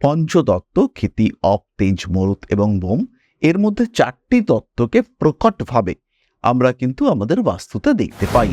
পঞ্চতত্ত্ব ক্ষিতি অপ, তেজ, মরুত এবং বোম, এর মধ্যে চারটি তত্ত্বকে প্রকটভাবে আমরা কিন্তু আমাদের বাস্তুতে দেখতে পাই।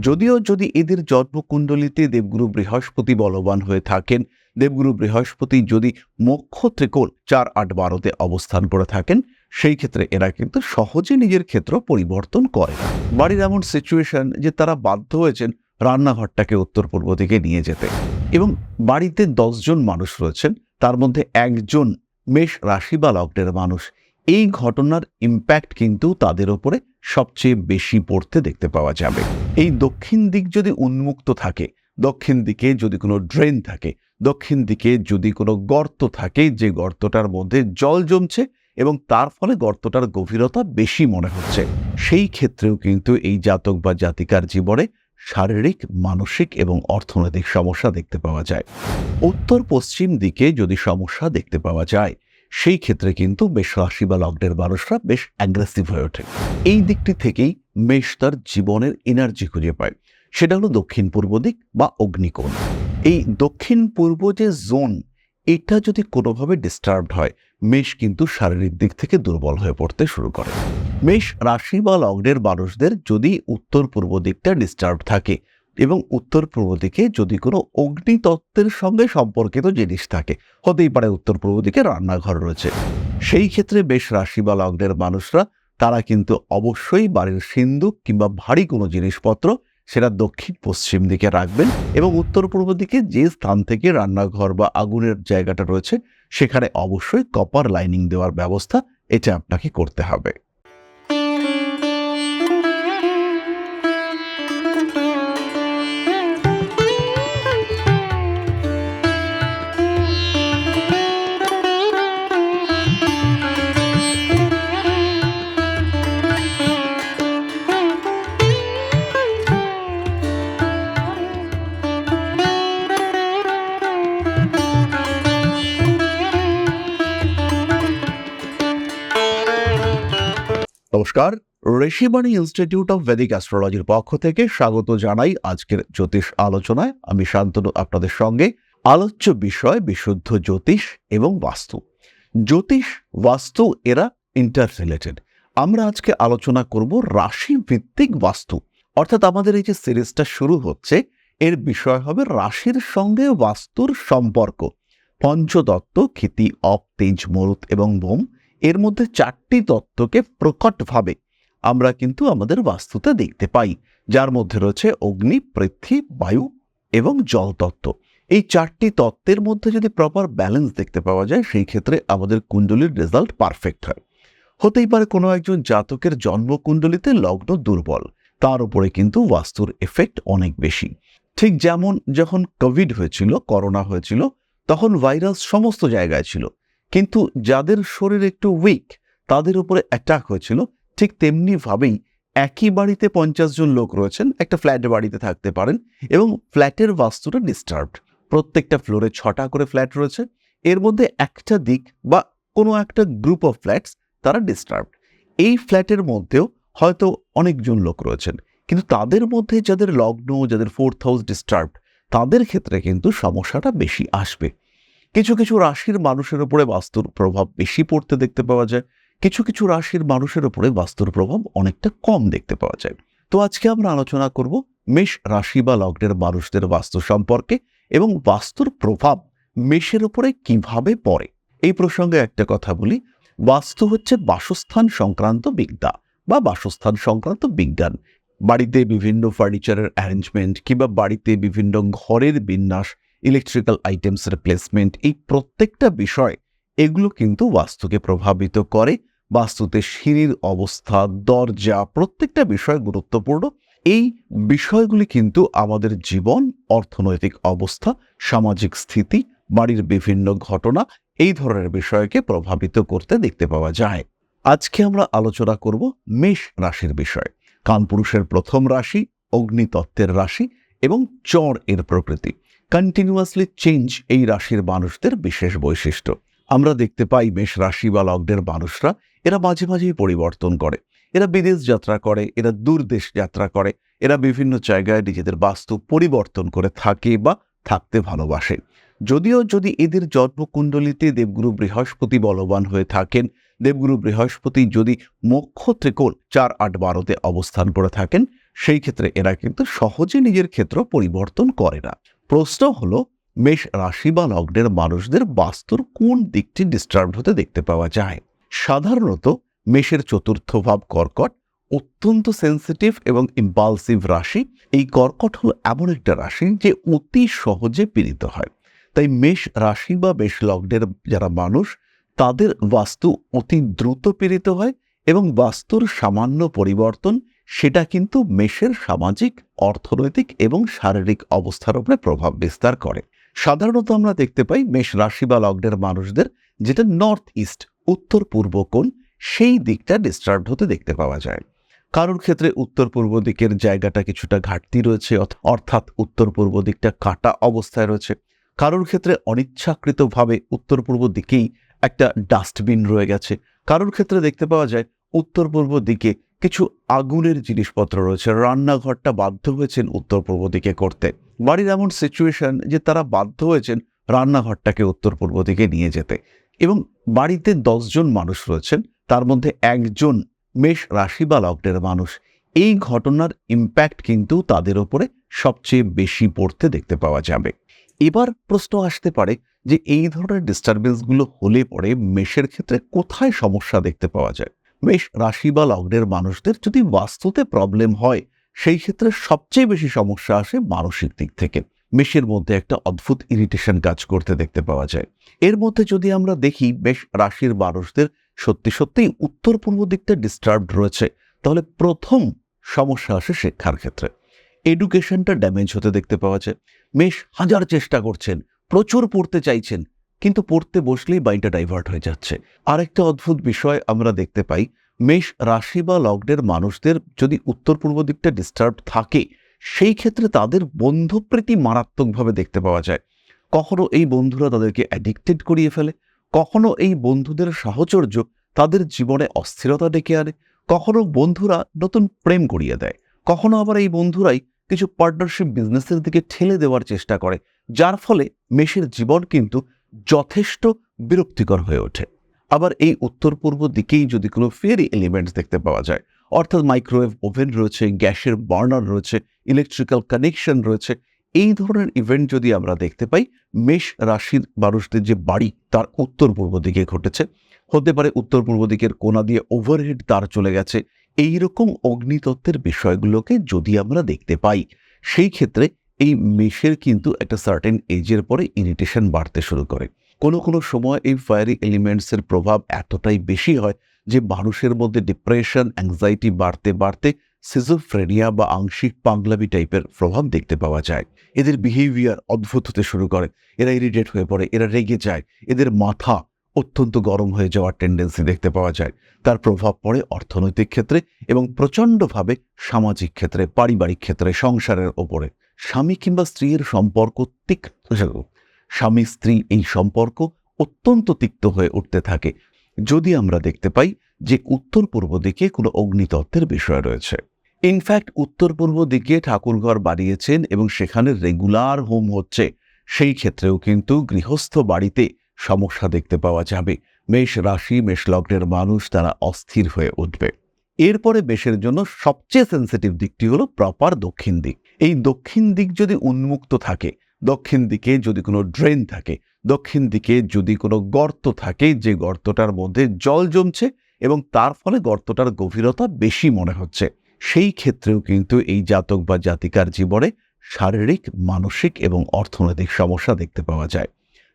যদিও যদি এদের জন্মকুণ্ডলিতে দেবগুরু বৃহস্পতি বলবান হয়ে থাকেন, দেবগুরু বৃহস্পতি যদি মোক্ষ ত্রিকোণ চার আট বারোতে অবস্থান করে থাকেন, সেই ক্ষেত্রে এরা কিন্তু সহজে নিজের ক্ষেত্র পরিবর্তন করে। বাড়ির এমন সিচুয়েশন যে তারা বাধ্য হয়েছেন রান্নাঘরটাকে উত্তর পূর্ব দিকে নিয়ে যেতে। এবং বাড়িতে দশজন মানুষ রয়েছেন তার মধ্যে একজন মেষ রাশি বা লগ্নের মানুষ। এই ঘটনার ইম্প্যাক্ট কিন্তু তাদের ওপরে সবচেয়ে বেশি পড়তে দেখতে পাওয়া যাবে। এই দক্ষিণ দিক যদি উন্মুক্ত থাকে, দক্ষিণ দিকে যদি কোনো ড্রেন থাকে, দক্ষিণ দিকে যদি কোনো গর্ত থাকে, যে গর্তটার মধ্যে জল জমছে এবং তার ফলে গর্তটার গভীরতা বেশি মনে হচ্ছে, সেই ক্ষেত্রেও কিন্তু এই জাতক বা জাতিকার জীবনে শারীরিক, মানসিক এবং অর্থনৈতিক সমস্যা দেখতে পাওয়া যায়। উত্তর পশ্চিম দিকে যদি সমস্যা দেখতে পাওয়া যায়, সেই ক্ষেত্রে কিন্তু বেশ রাশি বা লগ্নের মানুষরা বেশ অ্যাগ্রেসিভ হয়ে ওঠে। এই দিকটি থেকেই মেষ তার জীবনের এনার্জি খুঁজে পায়। সেটা হলো দক্ষিণ পূর্ব দিক বা অগ্নিকোণ। এই দক্ষিণ পূর্ব যে জোন এটা যদি কোনোভাবে ডিস্টার্বড হয় মেষ কিন্তু শারীরিক দিক থেকে দুর্বল হয়ে পড়তে শুরু করে। মেষ রাশি বা লগ্নের মানুষদের যদি উত্তর পূর্ব দিকটা ডিস্টার্ব থাকে এবং উত্তর পূর্ব দিকে যদি কোনো অগ্নিতত্ত্বের সঙ্গে সম্পর্কিত জিনিস থাকে, হতেই পারে উত্তর পূর্ব দিকে রান্নাঘর রয়েছে। সেই ক্ষেত্রে বেশ রাশি বা লগ্নের মানুষরা, তারা কিন্তু অবশ্যই বাড়ির সিন্দুক কিংবা ভারী কোনো জিনিসপত্র সেটা দক্ষিণ পশ্চিম দিকে রাখবেন এবং উত্তর পূর্ব দিকে যে স্থান থেকে রান্নাঘর বা আগুনের জায়গাটা রয়েছে, সেখানে অবশ্যই কপার লাইনিং দেওয়ার ব্যবস্থা এটা আপনাকে করতে হবে। নমস্কার। ঋষিবাণী ইনস্টিটিউট অফ ভেদিক অ্যাস্ট্রোলজির পক্ষ থেকে স্বাগত জানাই আজকের জ্যোতিষ আলোচনায়। আমি শান্তনু, আপনাদের সঙ্গে আলোচ্য বিষয় বিশুদ্ধ জ্যোতিষ এবং বাস্তু। জ্যোতিষ, বাস্তু এরা ইন্টার রিলেটেড আমরা আজকে আলোচনা করব রাশি ভিত্তিক বাস্তু। অর্থাৎ আমাদের এই যে সিরিজটা শুরু হচ্ছে, এর বিষয় হবে রাশির সঙ্গে বাস্তুর সম্পর্ক। পঞ্চদত্ত, ক্ষিতি অপ তেজ, মরুত এবং বোম এর মধ্যে চারটি তত্ত্বকে প্রকটভাবে আমরা কিন্তু আমাদের বাস্তুতে দেখতে পাই। যার মধ্যে রয়েছে অগ্নি, পৃথ্বী, বায়ু এবং জল তত্ত্ব এই চারটি তত্ত্বের মধ্যে যদি প্রপার ব্যালেন্স দেখতে পাওয়া যায়, সেই ক্ষেত্রে আমাদের কুণ্ডলীর রেজাল্ট পারফেক্ট হয়। হতেই পারে কোনো একজন জাতকের জন্মকুণ্ডলিতে লগ্ন দুর্বল, তার উপরে কিন্তু বাস্তুর এফেক্ট অনেক বেশি। ঠিক যেমন যখন কোভিড হয়েছিল করোনা হয়েছিল, তখন ভাইরাস সমস্ত জায়গায় ছিল। কিন্তু যাদের শরীর একটু উইক তাদের উপরে অ্যাটাক হয়েছিল। ঠিক তেমনিভাবেই একই বাড়িতে পঞ্চাশ জন লোক রয়েছেন, একটা ফ্ল্যাট বাড়িতে থাকতে পারেন এবং ফ্ল্যাটের বাস্তুটা ডিস্টার্বড প্রত্যেকটা ফ্লোরে ছটা করে ফ্ল্যাট রয়েছে। এর মধ্যে একটা দিক বা কোনো একটা গ্রুপ অফ ফ্ল্যাটস তারা ডিস্টার্বড এই ফ্ল্যাটের মধ্যেও হয়তো অনেকজন লোক রয়েছেন। কিন্তু তাদের মধ্যে যাদের লগ্ন, যাদের ফোর্থ হাউস ডিস্টার্বড তাদের ক্ষেত্রে কিন্তু সমস্যাটা বেশি আসবে। কিছু কিছু রাশির মানুষের উপরে বাস্তুর প্রভাব বেশি পড়তে দেখতে পাওয়া যায়। কিছু কিছু রাশির মানুষের উপরে বাস্তুর প্রভাব অনেকটা কম দেখতে পাওয়া যায়। তো আজকে আমরা আলোচনা করব মেষ রাশি বা লগ্নের মানুষদের বাস্তু সম্পর্কে এবং বাস্তুর প্রভাব মেষের উপরে কীভাবে পড়ে। এই প্রসঙ্গে একটা কথা বলি। বাস্তু হচ্ছে বাসস্থান সংক্রান্ত বিদ্যা বা বাসস্থান সংক্রান্ত বিজ্ঞান। বাড়িতে বিভিন্ন ফার্নিচারের অ্যারেঞ্জমেন্ট কিংবা বাড়িতে বিভিন্ন ঘরের বিন্যাস ইলেকট্রিক্যাল আইটেমস রিপ্লেসমেন্ট এই প্রত্যেকটা বিষয়, এগুলো কিন্তু বাস্তুকে প্রভাবিত করে। বাস্তুতে সিঁড়ির অবস্থা, দরজা, প্রত্যেকটা বিষয় গুরুত্বপূর্ণ। এই বিষয়গুলি কিন্তু আমাদের জীবন, অর্থনৈতিক অবস্থা, সামাজিক স্থিতি, বাড়ির বিভিন্ন ঘটনা, এই ধরনের বিষয়কে প্রভাবিত করতে দেখতে পাওয়া যায়। আজকে আমরা আলোচনা করব মেষ রাশির বিষয়। কানপুরুষের প্রথম রাশি, অগ্নিতত্ত্বের রাশি এবং চর এর প্রকৃতি। কন্টিনিউয়াসলি চেঞ্জ এই রাশির মানুষদের বিশেষ বৈশিষ্ট্য। আমরা দেখতে পাই মেষ রাশি বা লগ্নের মানুষরা, এরা মাঝে মাঝেই পরিবর্তন করে। এরা বিদেশ যাত্রা করে, এরা দূর দেশ যাত্রা করে, এরা বিভিন্ন জায়গায় নিজেদের বাস্তু পরিবর্তন করে থাকে বা থাকতে ভালোবাসে। যদিও যদি এদের জন্মকুণ্ডলিতে দেবগুরু বৃহস্পতি বলবান হয়ে থাকেন, দেবগুরু বৃহস্পতি যদি মোক্ষ ত্রিকোণ চার আট বারোতে অবস্থান করে থাকেন, সেই ক্ষেত্রে এরা কিন্তু সহজে নিজের ক্ষেত্র পরিবর্তন করে না। প্রশ্ন হলো, মেষ রাশি বা লগ্নের মানুষদের বাস্তুর কোন দিকটি ডিস্টার্ব হতে দেখতে পাওয়া যায়? সাধারণত মেষের চতুর্থ ভাব কর্কট, অত্যন্ত সেন্সিটিভ এবং ইম্পালসিভ রাশি। এই কর্কট হলো এমন একটা রাশি যে অতি সহজে পীড়িত হয়। তাই মেষ রাশি বা মেষ লগ্নের যারা মানুষ, তাদের বাস্তু অতি দ্রুত পীড়িত হয় এবং বাস্তুর সামান্য পরিবর্তন সেটা কিন্তু মেষের সামাজিক, অর্থনৈতিক এবং শারীরিক অবস্থার উপরে প্রভাব বিস্তার করে। সাধারণত আমরা দেখতে পাই মেষ রাশি বা লগ্নের মানুষদের যেটা নর্থ ইস্ট উত্তর পূর্ব কোণ, সেই দিকটা ডিস্টার্ব হতে দেখতে পাওয়া যায়। কারোর ক্ষেত্রে উত্তর পূর্ব দিকের জায়গাটা কিছুটা ঘাটতি রয়েছে, অর্থ- অর্থাৎ উত্তর পূর্ব দিকটা কাটা অবস্থায় রয়েছে। কারোর ক্ষেত্রে অনিচ্ছাকৃতভাবে উত্তর পূর্ব দিকেই একটা ডাস্টবিন রয়ে গেছে। কারোর ক্ষেত্রে দেখতে পাওয়া যায় উত্তর পূর্ব দিকে কিছু আগুনের জিনিসপত্র রয়েছে। রান্নাঘরটা বাধ্য হয়েছেন উত্তর পূর্ব দিকে করতে। বাড়ির এমন সিচুয়েশন যে তারা বাধ্য হয়েছেন রান্নাঘরটাকে উত্তর পূর্ব দিকে নিয়ে যেতে। এবং বাড়িতে দশজন মানুষ রয়েছেন, তার মধ্যে একজন মেষ রাশি বা লগ্নের মানুষ। এই ঘটনার ইম্প্যাক্ট কিন্তু তাদের ওপরে সবচেয়ে বেশি পড়তে দেখতে পাওয়া যাবে। এবার প্রশ্ন আসতে পারে যে এই ধরনের ডিস্টারবেন্সগুলো হলে পরে মেষের ক্ষেত্রে কোথায় সমস্যা দেখতে পাওয়া যায়? মেষ রাশি বা লগ্নের মানুষদের যদি বাস্তুতে প্রবলেম হয়, সেই ক্ষেত্রে সবচেয়ে বেশি সমস্যা আসে মানসিক দিক থেকে। মেষের মধ্যে একটা অদ্ভুত ইরিটেশন কাজ করতে দেখতে পাওয়া যায়। এর মধ্যে যদি আমরা দেখি মেষ রাশির মানুষদের সত্যি সত্যিই উত্তর পূর্ব দিকটা ডিস্টার্বড রয়েছে। তাহলে প্রথম সমস্যা আসে শিক্ষার ক্ষেত্রে। এডুকেশনটা ড্যামেজ হতে দেখতে পাওয়া যায়। মেষ হাজার চেষ্টা করছেন, প্রচুর পড়তে চাইছেন কিন্তু পড়তে বসলেই বাইনটা ডাইভার্ট হয়ে যাচ্ছে। আরেকটা অদ্ভুত বিষয় আমরা দেখতে পাই, মেষ রাশি বা লগ্নের মানুষদের যদি উত্তর পূর্ব দিকটা ডিস্টার্ব থাকে, সেই ক্ষেত্রে তাদের বন্ধুপ্রীতি মারাত্মকভাবে দেখতে পাওয়া যায়। কখনো এই বন্ধুরা তাদেরকে অ্যাডিক্টেড করিয়ে ফেলে, কখনো এই বন্ধুদের সাহচর্য তাদের জীবনে অস্থিরতা ডেকে আনে, কখনো বন্ধুরা নতুন প্রেম করিয়ে দেয়, কখনো আবার এই বন্ধুরাই কিছু পার্টনারশিপ বিজনেসের দিকে ঠেলে দেওয়ার চেষ্টা করে, যার ফলে মেষের জীবন কিন্তু যথেষ্ট বিরক্তিকর হয়ে ওঠে। আবার এই উত্তর পূর্ব দিকেই যদি কোনো ফেরি এলিমেন্টস দেখতে পাওয়া যায়, অর্থাৎ মাইক্রোওয়েভ ওভেন রয়েছে, গ্যাসের বার্নার রয়েছে ইলেকট্রিক্যাল কানেকশন রয়েছে, এই ধরনের ইভেন্ট যদি আমরা দেখতে পাই, মেষ রাশির মানুষদের যে বাড়ি তার উত্তর পূর্ব দিকে ঘটেছে। হতে পারে উত্তর পূর্ব দিকের কোনা দিয়ে ওভারহেড তার চলে গেছে। এই রকম অগ্নিতত্ত্বের বিষয়গুলোকে যদি আমরা দেখতে পাই, সেই ক্ষেত্রে এই মেষের কিন্তু একটা সার্টেন এজের পরে ইরিটেশন বাড়তে শুরু করে। কোনো কোনো সময় এই ফায়ারি এলিমেন্টসের প্রভাব এতটাই বেশি হয় যে মানুষের মধ্যে ডিপ্রেশন অ্যাংজাইটি বাড়তে বাড়তে সিজোফ্রেনিয়া বা আংশিক পাগলামি টাইপের প্রভাব দেখতে পাওয়া যায়। এদের বিহেভিয়ার অদ্ভুত হতে শুরু করে। এরা ইরিটেট হয়ে পড়ে, এরা রেগে যায়। এদের মাথা অত্যন্ত গরম হয়ে যাওয়ার টেন্ডেন্সি দেখতে পাওয়া যায়। তার প্রভাব পড়ে অর্থনৈতিক ক্ষেত্রে এবং প্রচণ্ডভাবে সামাজিক ক্ষেত্রে, পারিবারিক ক্ষেত্রে, সংসারের ওপরে। স্বামী কিংবা স্ত্রীর সম্পর্ক তিক্ত, স্বামী স্ত্রী এই সম্পর্ক অত্যন্ত তিক্ত হয়ে উঠতে থাকে। যদি আমরা দেখতে পাই যে উত্তর পূর্ব দিকে কোনো অগ্নিতত্ত্বের বিষয় রয়েছে। ইনফ্যাক্ট উত্তর পূর্ব দিকে ঠাকুরঘর বাড়িয়েছেন এবং সেখানে রেগুলার হোম হচ্ছে। সেই ক্ষেত্রেও কিন্তু গৃহস্থ বাড়িতে সমস্যা দেখতে পাওয়া যাবে। মেষ রাশি, মেষ লগ্নের মানুষ তারা অস্থির হয়ে উঠবে। এরপরে মেষের জন্য সবচেয়ে সেন্সিটিভ দিকটি হলো প্রপার দক্ষিণ দিক। এই দক্ষিণ দিক যদি উন্মুক্ত থাকে, দক্ষিণ দিকে যদি কোনো ড্রেন থাকে, দক্ষিণ দিকে যদি কোনো গর্ত থাকে, যে গর্তটার মধ্যে জল জমছে এবং তার ফলে গর্তটার গভীরতা বেশি মনে হচ্ছে, সেই ক্ষেত্রেও কিন্তু এই জাতক বা জাতিকার জীবনে শারীরিক, মানসিক এবং অর্থনৈতিক সমস্যা দেখতে পাওয়া যায়।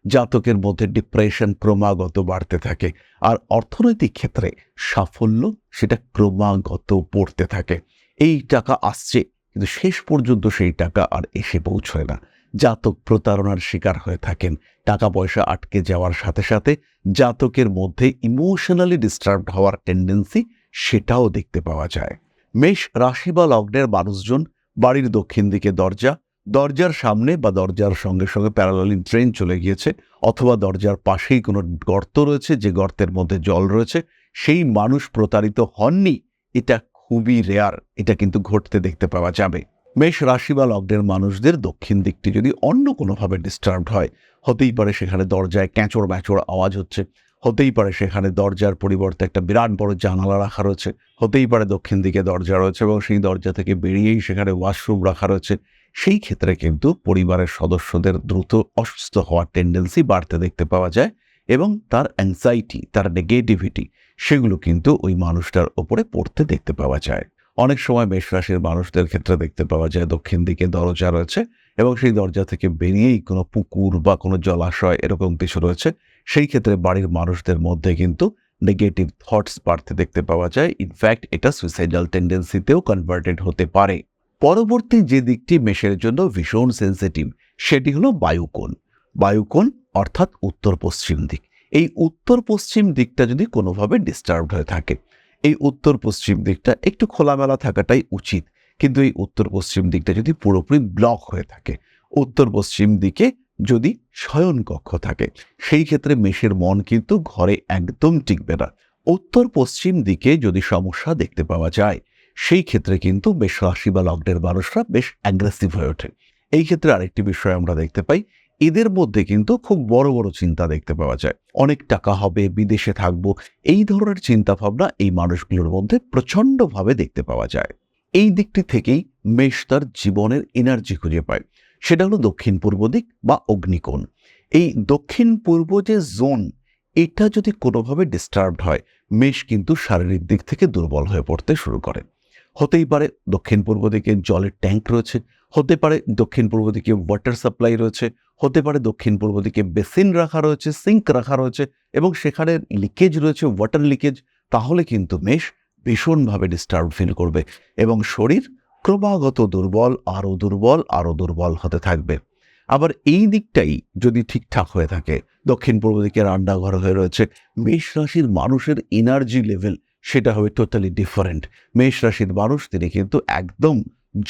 জাতকের মধ্যে ডিপ্রেশন ক্রমাগত বাড়তে থাকে আর অর্থনৈতিক ক্ষেত্রে সাফল্য সেটা ক্রমাগত পড়তে থাকে। এই টাকা আসছে কিন্তু শেষ পর্যন্ত সেই টাকা আর এসে পৌঁছয় না। জাতক প্রতারণার শিকার হয়ে থাকেন। টাকা পয়সা আটকে যাওয়ার সাথে সাথে জাতকের মধ্যে ইমোশনালি ডিস্টার্বড হওয়ার টেন্ডেন্সি সেটাও দেখতে পাওয়া যায়। মেষ রাশি বা লগ্নের মানুষজন বাড়ির দক্ষিণ দিকে দরজা, দরজার সামনে বা দরজার সঙ্গে সঙ্গে প্যারালালি ট্রেন চলে গিয়েছে অথবা দরজার পাশেই কোনো গর্ত রয়েছে, যে গর্তের মধ্যে জল রয়েছে, সেই মানুষ প্রতারিত হননি, এটা খুবই রেয়ার এটা কিন্তু ঘটতে দেখতে পাওয়া যাবে। মেষ রাশি বা লগ্নের মানুষদের দক্ষিণ দিকটি যদি অন্য কোনোভাবে ডিস্টার্বড হয়, হতেই পারে সেখানে দরজায় ক্যাঁচড় ম্যাচড় আওয়াজ হচ্ছে, হতেই পারে সেখানে দরজার পরিবর্তে একটা বিরাট বড় জানালা রাখা রয়েছে, হতেই পারে দক্ষিণ দিকে দরজা রয়েছে এবং সেই দরজা থেকে বেরিয়েই সেখানে ওয়াশরুম রাখা রয়েছে। সেই ক্ষেত্রে কিন্তু পরিবারের সদস্যদের দ্রুত অসুস্থ হওয়ার টেন্ডেন্সি বাড়তে দেখতে পাওয়া যায় এবং তার অ্যাংজাইটি তার নেগেটিভিটি সেগুলো কিন্তু ওই মানুষটার ওপরে পড়তে দেখতে পাওয়া যায়। অনেক সময় মেষ রাশির মানুষদের ক্ষেত্রে দেখতে পাওয়া যায় দক্ষিণ দিকে দরজা রয়েছে এবং সেই দরজা থেকে বেরিয়েই কোনো পুকুর বা কোনো জলাশয় এরকম কিছু রয়েছে। সেই ক্ষেত্রে বাড়ির মানুষদের মধ্যে কিন্তু নেগেটিভ থটস বাড়তে দেখতে পাওয়া যায়। ইনফ্যাক্ট এটা সুইসাইডাল টেন্ডেন্সিতেও কনভার্টেড হতে পারে। পরবর্তী যে দিকটি মেষের জন্য ভীষণ সেন্সিটিভ সেটি হলো বায়ুকোণ। বায়ুকোণ অর্থাৎ উত্তর পশ্চিম দিক। এই উত্তর পশ্চিম দিকটা যদি কোনোভাবে ডিস্টার্বড হয়ে থাকে, এই উত্তর পশ্চিম দিকটা একটু খোলামেলা থাকাটাই উচিত। কিন্তু এই উত্তর পশ্চিম দিকটা যদি পুরোপুরি ব্লক হয়ে থাকে উত্তর পশ্চিম দিকে যদি শয়নকক্ষ থাকে, সেই ক্ষেত্রে মেষের মন কিন্তু ঘরে একদম টিকবে না। উত্তর পশ্চিম দিকে যদি সমস্যা দেখতে পাওয়া যায়, সেই ক্ষেত্রে কিন্তু বেশ রাশি বা লগ্নের মানুষরা বেশ অ্যাগ্রেসিভ হয়ে ওঠে। এই ক্ষেত্রে আরেকটি বিষয় আমরা দেখতে পাই এদের মধ্যে কিন্তু খুব বড় বড় চিন্তা দেখতে পাওয়া যায়। অনেক টাকা হবে, বিদেশে থাকব, এই ধরনের চিন্তা ভাবনা এই মানুষগুলোর মধ্যে প্রচণ্ডভাবে দেখতে পাওয়া যায়। এই দিকটি থেকেই মেষ তার জীবনের এনার্জি খুঁজে পায়। সেটা হলো দক্ষিণ পূর্ব দিক বা অগ্নিকোণ। এই দক্ষিণ পূর্ব যে জোন এটা যদি কোনোভাবে ডিস্টার্বড হয়, মেষ কিন্তু শারীরিক দিক থেকে দুর্বল হয়ে পড়তে শুরু করে। হতেই পারে দক্ষিণ পূর্ব দিকে জলের ট্যাঙ্ক রয়েছে, হতে পারে দক্ষিণ পূর্ব দিকে ওয়াটার সাপ্লাই রয়েছে হতে পারে দক্ষিণ পূর্ব দিকে বেসিন রাখা রয়েছে, সিঙ্ক রাখা রয়েছে এবং সেখানে লিকেজ রয়েছে ওয়াটার লিকেজ তাহলে কিন্তু মেষ ভীষণভাবে ডিস্টার্ব ফিল করবে এবং শরীর ক্রমাগত দুর্বল, আরও দুর্বল আরও দুর্বল হতে থাকবে। আবার এই দিকটাই যদি ঠিকঠাক হয়ে থাকে, দক্ষিণ পূর্ব দিকে রান্নাঘর হয়ে রয়েছে, মেষ রাশির মানুষের এনার্জি লেভেল সেটা হবে টোটালি ডিফারেন্ট মেষ রাশির মানুষ, তিনি কিন্তু একদম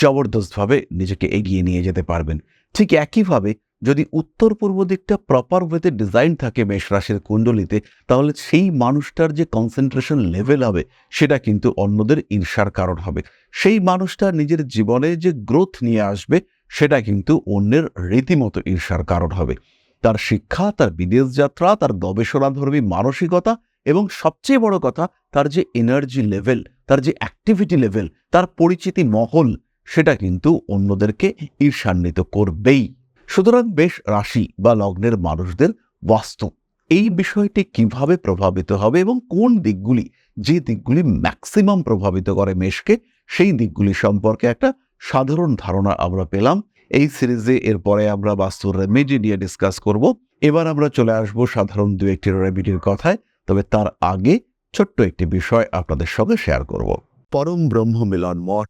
জবরদস্তভাবে নিজেকে এগিয়ে নিয়ে যেতে পারবেন। ঠিক একইভাবে যদি উত্তর পূর্ব দিকটা প্রপার ওয়েতে ডিজাইন থাকে মেষ রাশির কুণ্ডলিতে, তাহলে সেই মানুষটার যে কনসেন্ট্রেশন লেভেল হবে, সেটা কিন্তু অন্যদের ঈর্ষার কারণ হবে। সেই মানুষটা নিজের জীবনে যে গ্রোথ নিয়ে আসবে, সেটা কিন্তু অন্যের রীতিমতো ঈর্ষার কারণ হবে। তার শিক্ষা, তার বিদেশ যাত্রা, তার গবেষণাধর্মী মানসিকতা এবং সবচেয়ে বড় কথা, তার যে এনার্জি লেভেল তার যে অ্যাক্টিভিটি লেভেল তার পরিচিতি মহল, সেটা কিন্তু অন্যদেরকে ঈর্ষান্বিত করবেই। সুতরাং বেশ রাশি বা লগ্নের মানুষদের বাস্তু এই বিষয়টি কীভাবে প্রভাবিত হবে এবং কোন দিকগুলি, যে দিকগুলি ম্যাক্সিমাম প্রভাবিত করে মেষকে, সেই দিকগুলি সম্পর্কে একটা সাধারণ ধারণা আমরা পেলাম। এই সিরিজে এরপরে আমরা বাস্তুর রেমেডি নিয়ে ডিসকাস করব। এবার আমরা চলে আসব সাধারণ দু একটি রেমেডির কথায়, তবে তার আগে ছোট্ট একটি বিষয় আপনাদের সঙ্গে শেয়ার করব। পরম ব্রহ্ম মিলন মঠ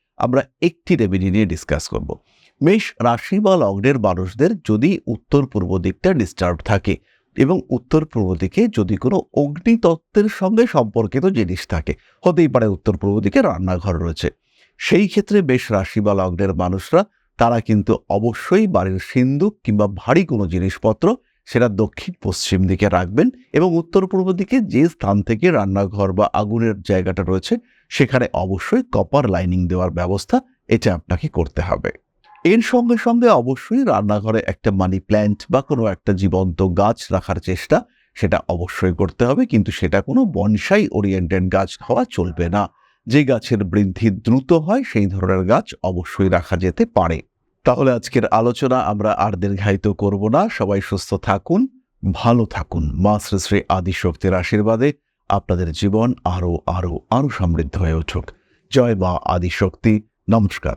আমরা একটি রেমেডি নিয়ে ডিসকাস করব। মেষ রাশি বা লগ্নের মানুষদের যদি উত্তর পূর্ব দিকটা ডিস্টার্ব থাকে এবং উত্তর পূর্ব দিকে যদি কোনো অগ্নিতত্ত্বের সঙ্গে সম্পর্কিত জিনিস থাকে, হতেই পারে উত্তর পূর্ব দিকে রান্নাঘর রয়েছে। সেই ক্ষেত্রে বেশ রাশি বা লগ্নের মানুষরা, তারা কিন্তু অবশ্যই বাড়ির সিন্দুক কিংবা ভারী কোনো জিনিসপত্র সেটা দক্ষিণ পশ্চিম দিকে রাখবেন এবং উত্তর পূর্ব দিকে যে স্থান থেকে রান্নাঘর বা আগুনের জায়গাটা রয়েছে সেখানে অবশ্যই কপার লাইনিং দেওয়ার ব্যবস্থা এটা আপনাকে করতে হবে। এর সঙ্গে সঙ্গে অবশ্যই রান্নাঘরে একটা মানি প্ল্যান্ট বা কোনো একটা জীবন্ত গাছ রাখার চেষ্টা সেটা অবশ্যই করতে হবে, কিন্তু সেটা কোনো বনসাই ওরিয়েন্টেড গাছ হওয়া চলবে না। যে গাছের বৃদ্ধি দ্রুত হয় সেই ধরনের গাছ অবশ্যই রাখা যেতে পারে। তাহলে আজকের আলোচনা আমরা আর দীর্ঘায়িত করব না। সবাই সুস্থ থাকুন, ভালো থাকুন। মা শ্রী শ্রী আদিশক্তির আশীর্বাদে আপনাদের জীবন আরও আরও আরও সমৃদ্ধ হয়ে উঠুক। জয় মা আদিশক্তি। নমস্কার।